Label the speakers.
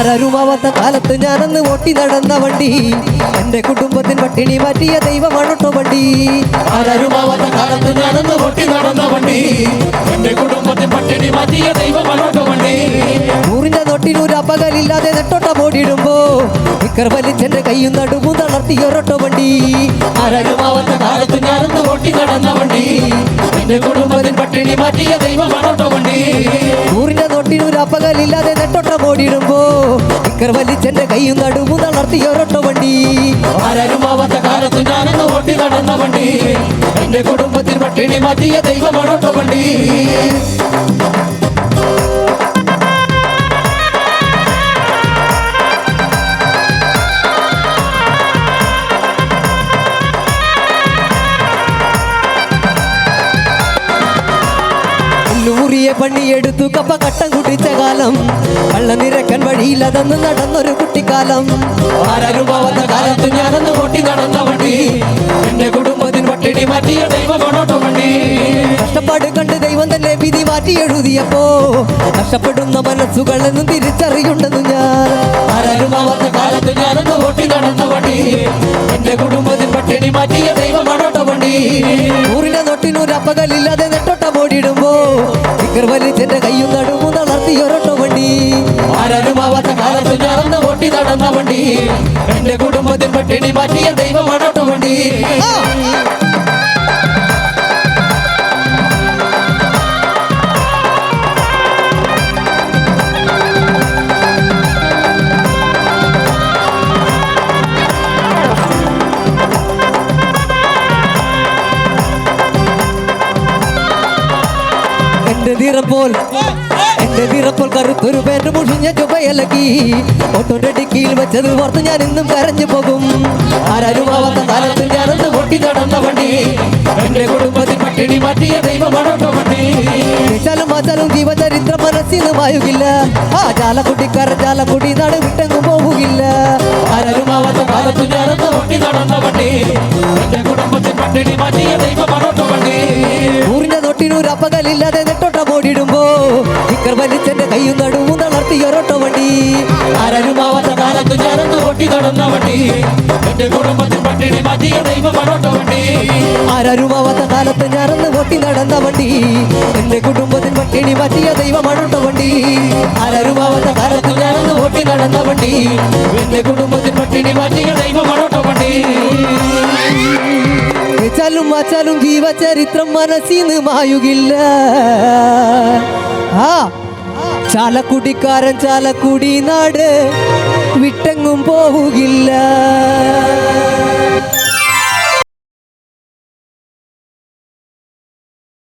Speaker 1: ആരാരുമാവാത്ത കാലത്ത് ഞാനന്ന് ഓട്ടി നടന്ന വണ്ടി. എന്റെ കുടുംബത്തിൻ പട്ടിണി മാറ്റിയ ദൈവമാണോട്ടോ വണ്ടി.
Speaker 2: ആരാരുമാവാത്ത കാലത്ത് ഞാനന്ന് ഓട്ടി നടന്ന വണ്ടി. എന്റെ കുടുംബത്തെ പട്ടിണി മാറ്റിയ
Speaker 1: ഇക്കർ വലിച്ചെന്റെ കയ്യും നടുവും ഒരൊട്ട വണ്ടി.
Speaker 2: ആരാരുമാവാത്ത കാലത്ത് ഞാനന്ന് ഓട്ടി നടന്ന വണ്ടി. എന്റെ കുടുംബത്തിൽ പട്ടിണി മാറ്റിയ ദൈവമാണോട്ട വണ്ടി.
Speaker 1: നൂറിന്റെ നോട്ടിനൂര് അപകലില്ലാതെ നെട്ടോട്ട ഓടിയിടുമ്പോ ഇക്കർ വലിച്ചെന്റെ കയ്യും നടുവും ഒരൊട്ട വണ്ടി.
Speaker 2: ആരാരുമാവാത്ത കാലത്ത് ഞാനന്ന് ഓട്ടി നടന്ന വണ്ടി. എന്റെ കുടുംബത്തിൽ പട്ടിണി മാറ്റിയ ദൈവമാണോട്ട വണ്ടി.
Speaker 1: ലൂറിയെ പണിയെടുത്തു. കപ്പ കട്ടം കുടിച്ച കാലം. കള്ള നിരക്കൻ വഴിയിലതന്ന് നടന്നൊരു കുട്ടിക്കാലം.
Speaker 2: ആരാരുമാവാത്ത കാലത്ത് ഞാനെന്ന് പൊട്ടി നടന്ന വണ്ടി. എന്റെ കുടുംബത്തിൻ പട്ടിണി മാറ്റിയ ദൈവമനോട്ട് വണ്ടി.
Speaker 1: കഷ്ടപ്പാട് കണ്ട് ദൈവം തന്നെ വിധി മാറ്റി എഴുതിയപ്പോ കഷ്ടപ്പെടുന്ന മനസ്സുകളെന്നും തിരിച്ചറിയുണ്ടെന്നു ഞാൻ.
Speaker 2: ആരാരുമാവാത്ത കാലത്ത് ഞാനന്ന് പൊട്ടി നടന്ന വണ്ടി. എന്റെ കുടുംബത്തിൽ പട്ടിണി മാറ്റിയ ദൈവമനോട്ട വണ്ടി.
Speaker 1: നൂറിന്റെ തൊട്ടിനൂര്
Speaker 2: എന്റെ കുടുംബത്തിൽ പട്ടിണി മാറ്റിയ ദൈവമനോട്ട വണ്ടി.
Speaker 1: എന്റെ നിറപ്പോൾ എന്റെ വീറപ്പോൾ കറുത്തൊരു പേര് മുഷിഞ്ഞ ചുവയലക്കി ഓട്ടോന്റെ ഡിക്കിയിൽ വെച്ചത് ഓർത്ത് ഞാൻ ഇന്നും കരഞ്ഞു പോകും.
Speaker 2: ആരാരുമാവാത്ത കാലത്ത് ഞാനന്ന് പൊട്ടി നടന്ന വണ്ടി. എന്റെ കുടുംബത്തിൽ പട്ടിണി മാറ്റിയ ദൈവമനോട്ട വണ്ടി.
Speaker 1: വിശാലും മാച്ചാലും ജീവചരിത്രം മനസ്സിന് മായുകില്ല. ആ ചാലക്കുട്ടിക്കാരൻ ചാലക്കുടി നാട് വിട്ടെങ്ങും പോവുകില്ല.
Speaker 2: ആരാരുമാവാത്ത കാലത്ത് ഞാനന്ന് പൊട്ടി നടന്ന വണ്ടി. എന്റെ കുടുംബത്തിൽ പട്ടിണി മാറ്റിയ ദൈവമനോട്ട വണ്ടി.
Speaker 1: ഊറിന്റെ തൊട്ടിനൂര് അപ്പകലില്ലാതെ നെട്ടോട്ട ഓടിടുമ്പോ ഒരൊട്ടോ വണ്ടി.
Speaker 2: ആരാരുമാവാത്ത കാലത്ത് ചേർന്ന് പൊട്ടി നടന്ന വണ്ടി. എന്റെ കുടുംബത്തിൽ പട്ടിണി മാറ്റിയ ദൈവമനോട്ട വണ്ടി.
Speaker 1: ആരാരുമാവാത്ത കാലത്ത് ഞാനന്ന് പൊട്ടി നടന്ന വണ്ടി. എന്റെ കുടുംബത്തിൻ പട്ടിണി മാറ്റിയ ദൈവമാണോട്ടോ വണ്ടി.
Speaker 2: ആരാരുമാവാത്ത കാലത്ത് ഞാനന്ന് പൊട്ടി നടന്ന വണ്ടി. എന്റെ കുടുംബത്തിൽ പട്ടിണി മാറ്റിയ വണ്ടി.
Speaker 1: വെച്ചാലും മാച്ചാലും ജീവചരിത്രം മനസ്സിന്ന് മായുകില്ല. ആ ചാലക്കുടിക്കാരൻ ചാലക്കുടി നാട് വിട്ടെങ്ങും പോവുകില്ല.